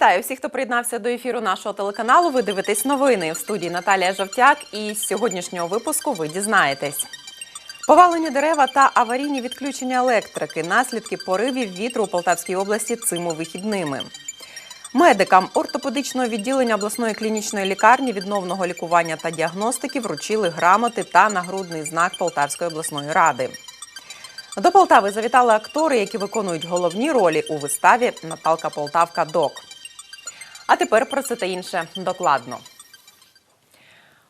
Вітаю всіх, хто приєднався до ефіру нашого телеканалу. Ви дивитесь новини в студії Наталія Жовтяк. І з сьогоднішнього випуску ви дізнаєтесь. Повалені дерева та аварійні відключення електрики, наслідки поривів вітру у Полтавській області цими вихідними. Медикам ортопедичного відділення обласної клінічної лікарні відновного лікування та діагностики вручили грамоти та нагрудний знак Полтавської обласної ради. До Полтави завітали актори, які виконують головні ролі у виставі Наталка Полтавка Док. А тепер про це та інше докладно.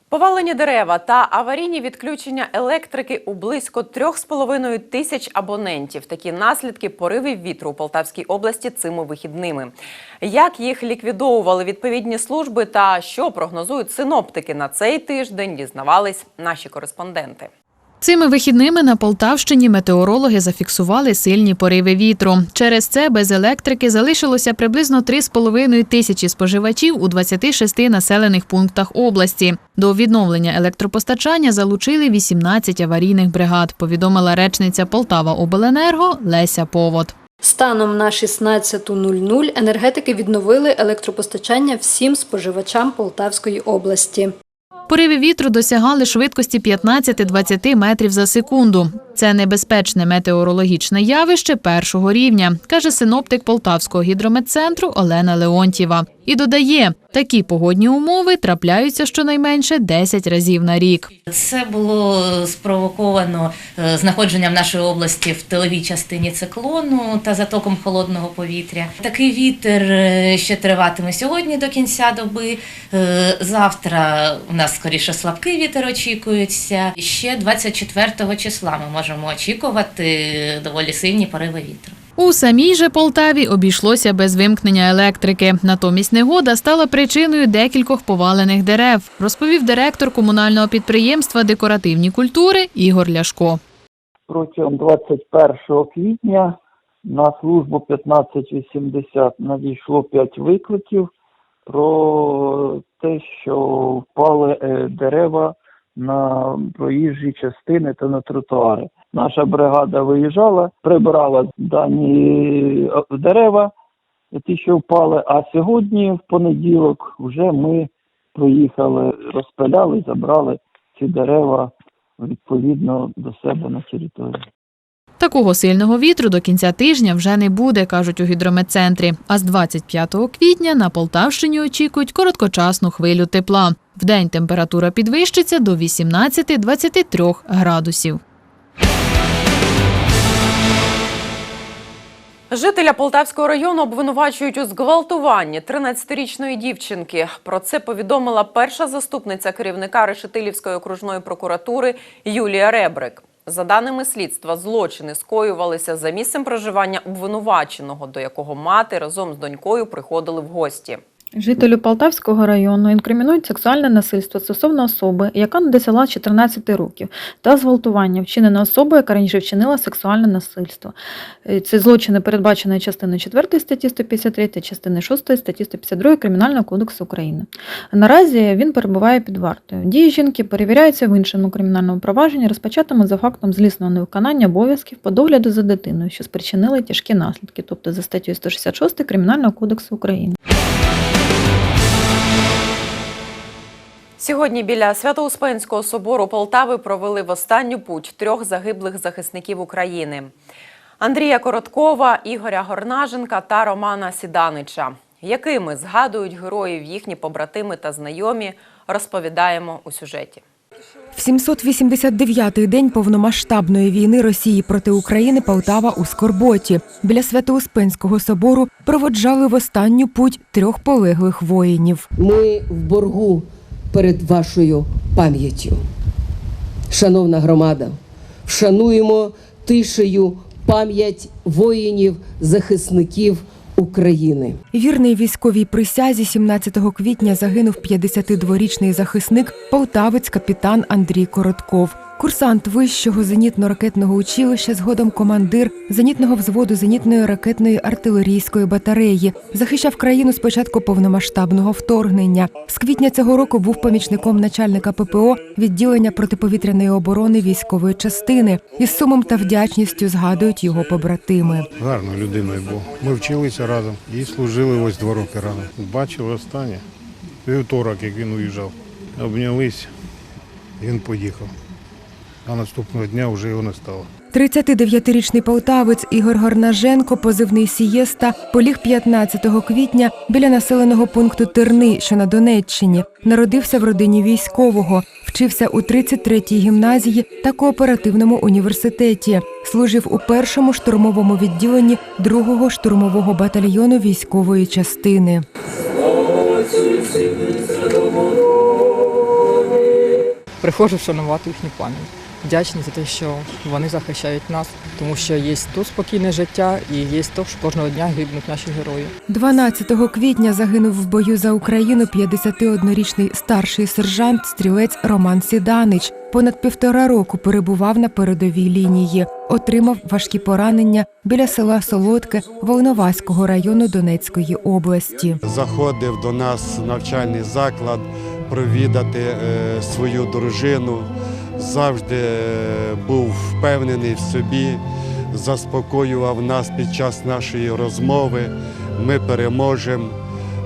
Повалені дерева та аварійні відключення електрики у близько 3,5 тисяч абонентів. Такі наслідки поривів вітру у Полтавській області цими вихідними. Як їх ліквідовували відповідні служби та що прогнозують синоптики на цей тиждень, дізнавались наші кореспонденти. Цими вихідними на Полтавщині метеорологи зафіксували сильні пориви вітру. Через це без електрики залишилося приблизно 3,5 тисячі споживачів у 26 населених пунктах області. До відновлення електропостачання залучили 18 аварійних бригад, повідомила речниця Полтава Обленерго Леся Повод. Станом на 16.00 енергетики відновили електропостачання всім споживачам Полтавської області. Пориви вітру досягали швидкості 15-20 метрів за секунду. Це небезпечне метеорологічне явище першого рівня, каже синоптик Полтавського гідрометцентру Олена Леонтьєва. І додає, такі погодні умови трапляються щонайменше 10 разів на рік. Це було спровоковано е, знаходженням нашої області в тиловій частині циклону та затоком холодного повітря. Такий вітер е, ще триватиме сьогодні до кінця доби. Е, Завтра у нас скоріше слабкий вітер очікується. Ще 24 числа ми можемо очікувати доволі сильні пориви вітру. У самій же Полтаві обійшлося без вимкнення електрики. Натомість негода стала причиною декількох повалених дерев, розповів директор комунального підприємства декоративні культури Ігор Ляшко. протягом 21 квітня на службу 1580 надійшло 5 викликів про те, що впали е, дерева на проїжджі частини та на тротуари. Наша бригада виїжджала, прибирала дані е, дерева, ті, що впали. А сьогодні, в понеділок, вже ми проїхали, розпиляли, забрали ці дерева відповідно до себе на територію. Такого сильного вітру до кінця тижня вже не буде, кажуть у гідрометцентрі. А з 25 квітня на Полтавщині очікують короткочасну хвилю тепла. Вдень температура підвищиться до 18-23 градусів. Жителя Полтавського району обвинувачують у зґвалтуванні 13-річної дівчинки. Про це повідомила перша заступниця керівника Решетилівської окружної прокуратури Юлія Ребрик. За даними слідства, злочини скоювалися за місцем проживання обвинуваченого, до якого мати разом з донькою приходили в гості. Жителю Полтавського району інкримінують сексуальне насильство стосовно особи, яка не досягла 14 років, та зґвалтування, вчинене особою, яка раніше вчинила сексуальне насильство. Е, Це злочини передбачені частиною 4 статті 153 та частиною 6 статті 152 Кримінального кодексу України. Наразі він перебуває під вартою. Дії жінки перевіряються в іншому кримінальному провадженні, розпочатому за фактом злісного невиконання обов'язків по догляду за дитиною, що спричинили тяжкі наслідки, тобто за статтею 166 Кримінального кодексу України. Сьогодні біля Свято-Успенського собору Полтави провели в останню путь трьох загиблих захисників України: Андрія Короткова, Ігоря Горнаженка та Романа Сіданича. Якими згадують героїв їхні побратими та знайомі, розповідаємо у сюжеті. В 789-й день повномасштабної війни Росії проти України Полтава у Скорботі. Біля Свято-Успенського собору проводжали в останню путь трьох полеглих воїнів. Ми в боргу перед вашою пам'яттю. Шановна громада, вшануємо тишею пам'ять воїнів, захисників України. Вірний військовій присязі 17 квітня загинув 52-річний захисник полтавець капітан Андрій Коротков. Курсант вищого зенітно-ракетного училища, згодом командир зенітного взводу зенітної ракетної артилерійської батареї, захищав країну з початку повномасштабного вторгнення. З квітня цього року був помічником начальника ППО відділення протиповітряної оборони військової частини. Із сумом та вдячністю згадують його побратими. Гарною людиною був. Ми вчилися разом і служили ось два роки разом. Бачили останнє. Вівторок, як він уїжджав. Обнялись, він поїхав. А наступного дня вже його не стало. 39-річний полтавець Ігор Горнаженко, позивний Сієста, поліг 15 квітня біля населеного пункту Терни, що на Донеччині. Народився в родині військового, вчився у 33-й гімназії та кооперативному університеті. Служив у першому штурмовому відділенні 2-го штурмового батальйону військової частини. приходжу вшанувати їхню пам'ять. Вдячний за те, що вони захищають нас, тому що є тут спокійне життя і є то, що кожного дня гибнуть наші герої. 12 квітня загинув в бою за Україну 51-річний старший сержант стрілець Роман Сіданич. Понад півтора року перебував на передовій лінії. Отримав важкі поранення біля села Солодке Волноваського району Донецької області. заходив до нас навчальний заклад провідати е, свою дружину. Завжди е, був впевнений в собі, заспокоював нас під час нашої розмови. Ми переможемо.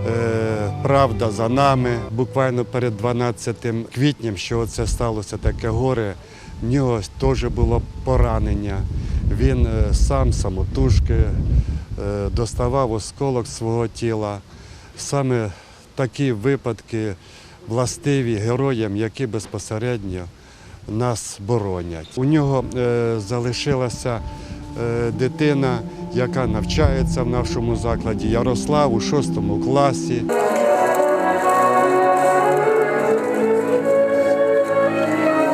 Е, Правда за нами. Буквально перед 12 квітням, що це сталося таке горе, в нього теж було поранення. Він е, сам самотужки доставав осколок свого тіла. Саме такі випадки властиві героям, які безпосередньо нас боронять. У нього е, залишилася е, дитина, яка навчається в нашому закладі, Ярослав у шостому класі.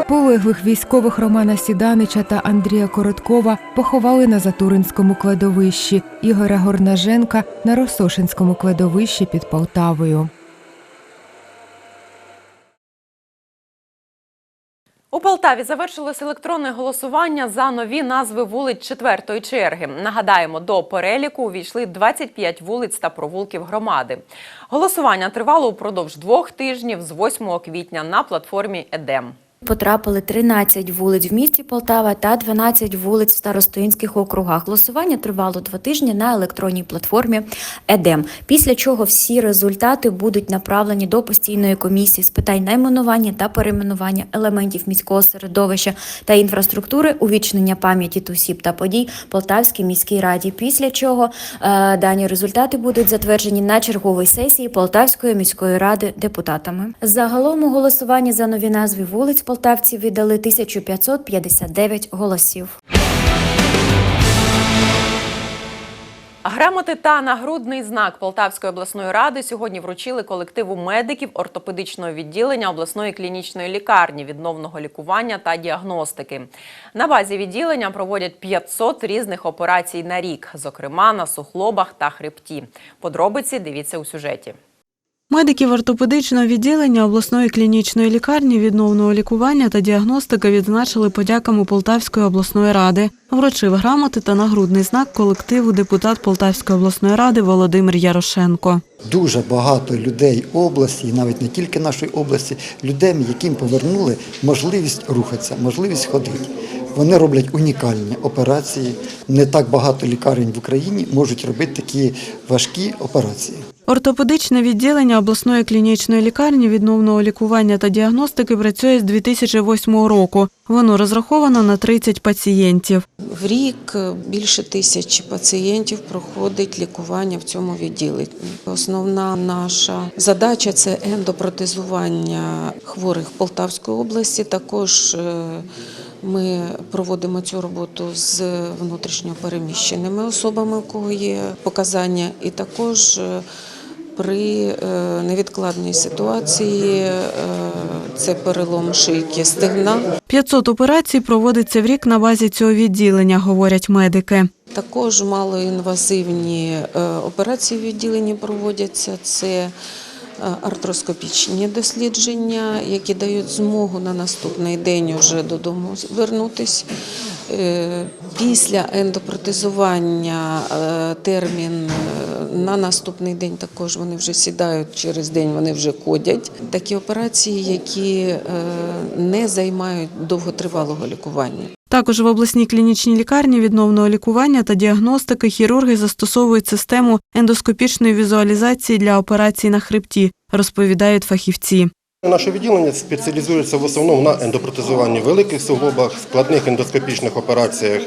Полеглих військових Романа Сіданича та Андрія Короткова поховали на Затуринському кладовищі, Ігоря Горнаженка на Росошинському кладовищі під Полтавою. У Полтаві завершилось електронне голосування за нові назви вулиць четвертої черги. Нагадаємо, до переліку увійшли 25 вулиць та провулків громади. Голосування тривало упродовж двох тижнів з 8 квітня на платформі Едем. Потрапили 13 вулиць в місті Полтава та 12 вулиць в старостинських округах. Голосування тривало два тижні на електронній платформі ЕДЕМ. Після чого всі результати будуть направлені до постійної комісії з питань найменування та перейменування елементів міського середовища та інфраструктури, увічнення пам'яті та осіб та подій Полтавській міській раді. Після чого е, дані результати будуть затверджені на черговій сесії Полтавської міської ради депутатами. Загалом у голосуванні за нові назви вулиць полтавці віддали 1559 голосів. Грамоти та нагрудний знак Полтавської обласної ради сьогодні вручили колективу медиків ортопедичного відділення обласної клінічної лікарні відновного лікування та діагностики. На базі відділення проводять 500 різних операцій на рік, зокрема на сухлобах та хребті. Подробиці дивіться у сюжеті. Медиків ортопедичного відділення обласної клінічної лікарні відновного лікування та діагностики відзначили подяками Полтавської обласної ради. Вручив грамоти та нагрудний знак колективу депутат Полтавської обласної ради Володимир Ярошенко. Дуже багато людей області, і навіть не тільки нашої області, людей, яким повернули можливість рухатися, можливість ходити. Вони роблять унікальні операції. Не так багато лікарень в Україні можуть робити такі важкі операції. Ортопедичне відділення обласної клінічної лікарні відновного лікування та діагностики працює з 2008 року. Воно розраховано на 30 пацієнтів. В рік більше тисячі пацієнтів проходить лікування в цьому відділенні. Основна наша задача це ендопротезування хворих Полтавської області. Також е, ми проводимо цю роботу з внутрішньо переміщеними особами, у кого є показання, і також е, при е, невідкладній ситуації е, це перелом шийки стегна. 500 операцій проводиться в рік на базі цього відділення, говорять медики. Також малоінвазивні е, операції в відділенні проводяться. Це артроскопічні дослідження, які дають змогу на наступний день вже додому вернутись. Е, Після ендопротезування е, термін е, на наступний день також вони вже сідають, через день вони вже ходять. Такі операції, які е, не займають довготривалого лікування. Також в обласній клінічній лікарні відновного лікування та діагностики хірурги застосовують систему ендоскопічної візуалізації для операцій на хребті, розповідають фахівці. Наше відділення спеціалізується в основному на ендопротезуванні великих суглобах, складних ендоскопічних операціях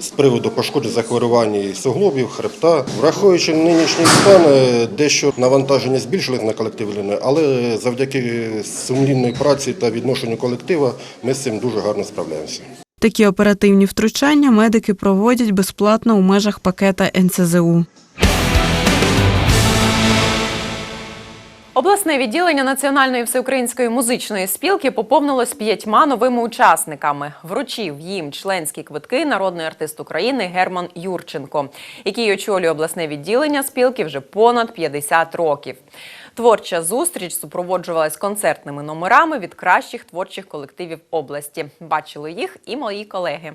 з приводу пошкоджень захворювань суглобів, хребта. Враховуючи нинішній стан, е, дещо навантаження збільшилось на колектив лінії, але завдяки сумлінної праці та відношенню колектива ми з цим дуже гарно справляємося. Такі оперативні втручання медики проводять безплатно у межах пакета НЦЗУ. Обласне відділення Національної всеукраїнської музичної спілки поповнилось п'ятьма новими учасниками. Вручив їм членські квитки народний артист України Герман Юрченко, який очолює обласне відділення спілки вже понад 50 років. Творча зустріч супроводжувалась концертними номерами від кращих творчих колективів області. Бачили їх і мої колеги.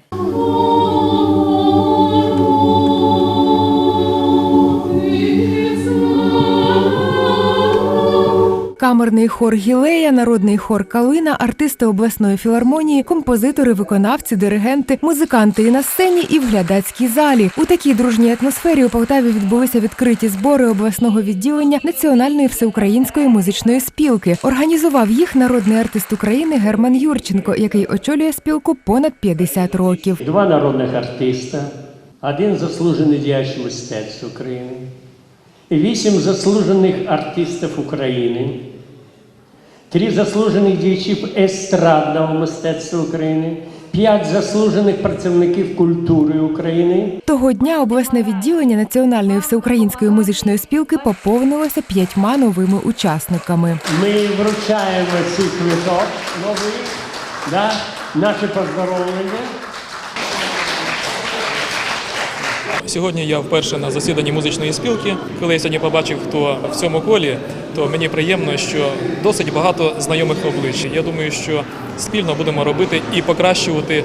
Камерний хор Гілея, народний хор Калина, артисти обласної філармонії, композитори, виконавці, диригенти, музиканти і на сцені, і в глядацькій залі. У такій дружній атмосфері у Полтаві відбулися відкриті збори обласного відділення Національної всеукраїнської музичної спілки. Організував їх народний артист України Герман Юрченко, який очолює спілку понад 50 років. Два народних артиста, один заслужений діяч мистецтв України, вісім заслужених артистів України, три заслужених діячів естрадного мистецтва України, п'ять заслужених працівників культури України. Того дня обласне відділення Національної всеукраїнської музичної спілки поповнилося п'ятьма новими учасниками. Ми вручаємо цей квиток новий, да? наше поздоровлення. Сьогодні я вперше на засіданні музичної спілки. Коли я сьогодні побачив, хто в цьому колі, то мені приємно, що досить багато знайомих облич. Я думаю, що спільно будемо робити і покращувати е,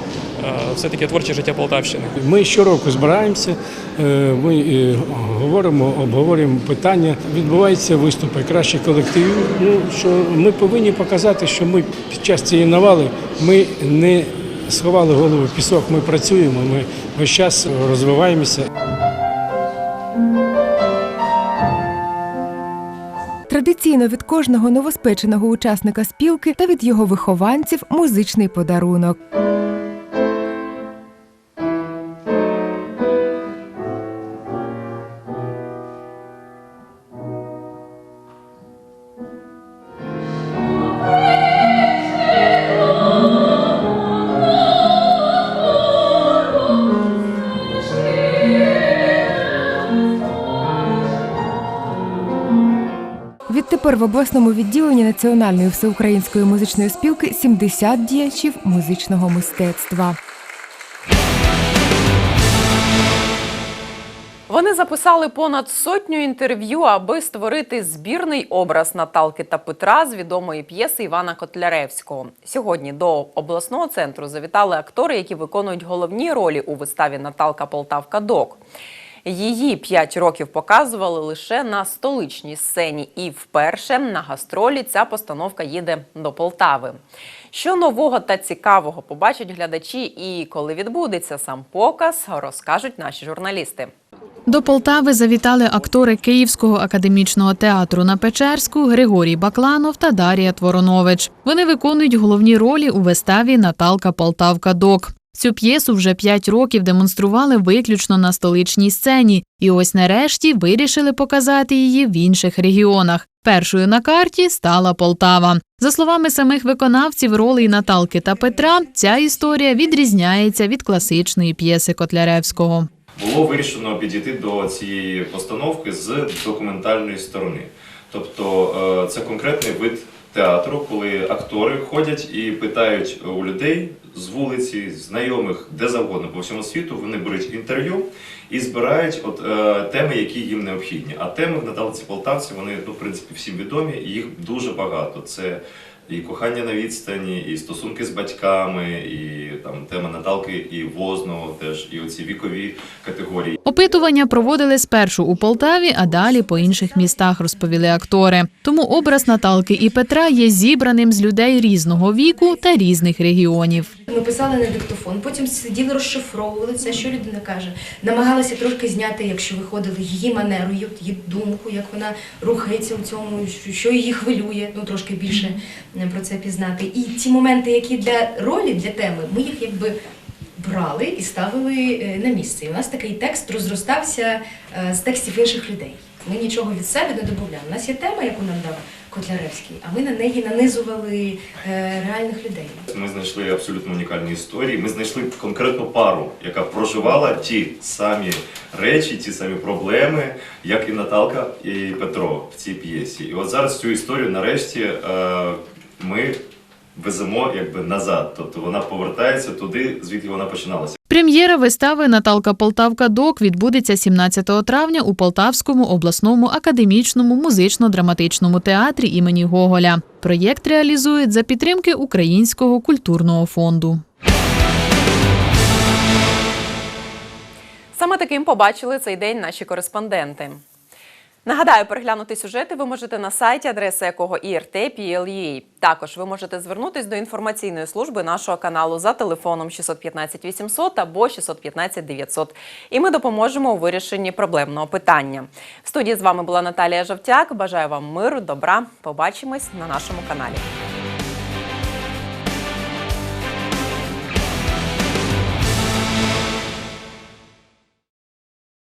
все-таки творче життя Полтавщини. Ми щороку збираємося, е, ми е, говоримо, обговорюємо питання. Відбуваються виступи кращих колективів. Ну що ми повинні показати, що ми під час цієї навали ми не сховали голову в пісок. Ми працюємо, ми весь час розвиваємося. Традиційно від кожного новоспеченого учасника спілки та від його вихованців музичний подарунок. В обласному відділенні Національної всеукраїнської музичної спілки 70 діячів музичного мистецтва. Вони записали понад сотню інтерв'ю, аби створити збірний образ Наталки та Петра з відомої п'єси Івана Котляревського. Сьогодні до обласного центру завітали актори, які виконують головні ролі у виставі Наталка Полтавка Док. Її п'ять років показували лише на столичній сцені, і вперше на гастролі ця постановка їде до Полтави. Що нового та цікавого побачать глядачі, і коли відбудеться сам показ, розкажуть наші журналісти. До Полтави завітали актори Київського академічного театру на Печерську Григорій Бакланов та Дарія Творонович. Вони виконують головні ролі у виставі Наталка Полтавка Док. Цю п'єсу вже п'ять років демонстрували виключно на столичній сцені, і ось нарешті вирішили показати її в інших регіонах. Першою на карті стала Полтава. За словами самих виконавців ролей Наталки та Петра, ця історія відрізняється від класичної п'єси Котляревського. було вирішено підійти до цієї постановки з документальної сторони. Тобто е, це конкретний вид театру, коли актори ходять і питають у людей з вулиці, знайомих, де завгодно по всьому світу. Вони беруть інтерв'ю і збирають от, е, теми, які їм необхідні. А теми в Наталці Полтавці вони ну, в принципі всім відомі, їх дуже багато. Це і кохання на відстані, і стосунки з батьками, і там тема Наталки і Возного теж, і оці вікові категорії. Опитування проводили спершу у Полтаві, а далі по інших містах, розповіли актори. Тому образ Наталки і Петра є зібраним з людей різного віку та різних регіонів. Ми писали на диктофон, потім сиділи, розшифровували це, що людина каже. Намагалися трошки зняти, якщо виходили, її манеру, її- думку, як вона рухається у цьому, що- що її хвилює, ну трошки більше про це пізнати. І ті моменти, які для ролі, для теми, ми їх якби брали і ставили е, на місце. І у нас такий текст розростався е, з текстів інших людей. Ми нічого від себе не додавали. У нас є тема, яку нам дав Котляревський, а ми на неї нанизували е, реальних людей. Ми знайшли абсолютно унікальні історії. Ми знайшли конкретну пару, яка проживала ті самі речі, ті самі проблеми, як і Наталка і Петро в цій п'єсі. І от зараз цю історію нарешті ми веземо якби назад. Тобто вона повертається туди, звідки вона починалася. Прем'єра вистави Наталка Полтавка Док відбудеться 17 травня у Полтавському обласному академічному музично-драматичному театрі імені Гоголя. Проєкт реалізують за підтримки Українського культурного фонду. Саме таким побачили цей день наші кореспонденти. Нагадаю, переглянути сюжети ви можете на сайті, адреса якого IRT.PLUA. Також ви можете звернутись до інформаційної служби нашого каналу за телефоном 615 800 або 615 900. І ми допоможемо у вирішенні проблемного питання. В студії з вами була Наталія Жовтяк. Бажаю вам миру, добра. Побачимось на нашому каналі.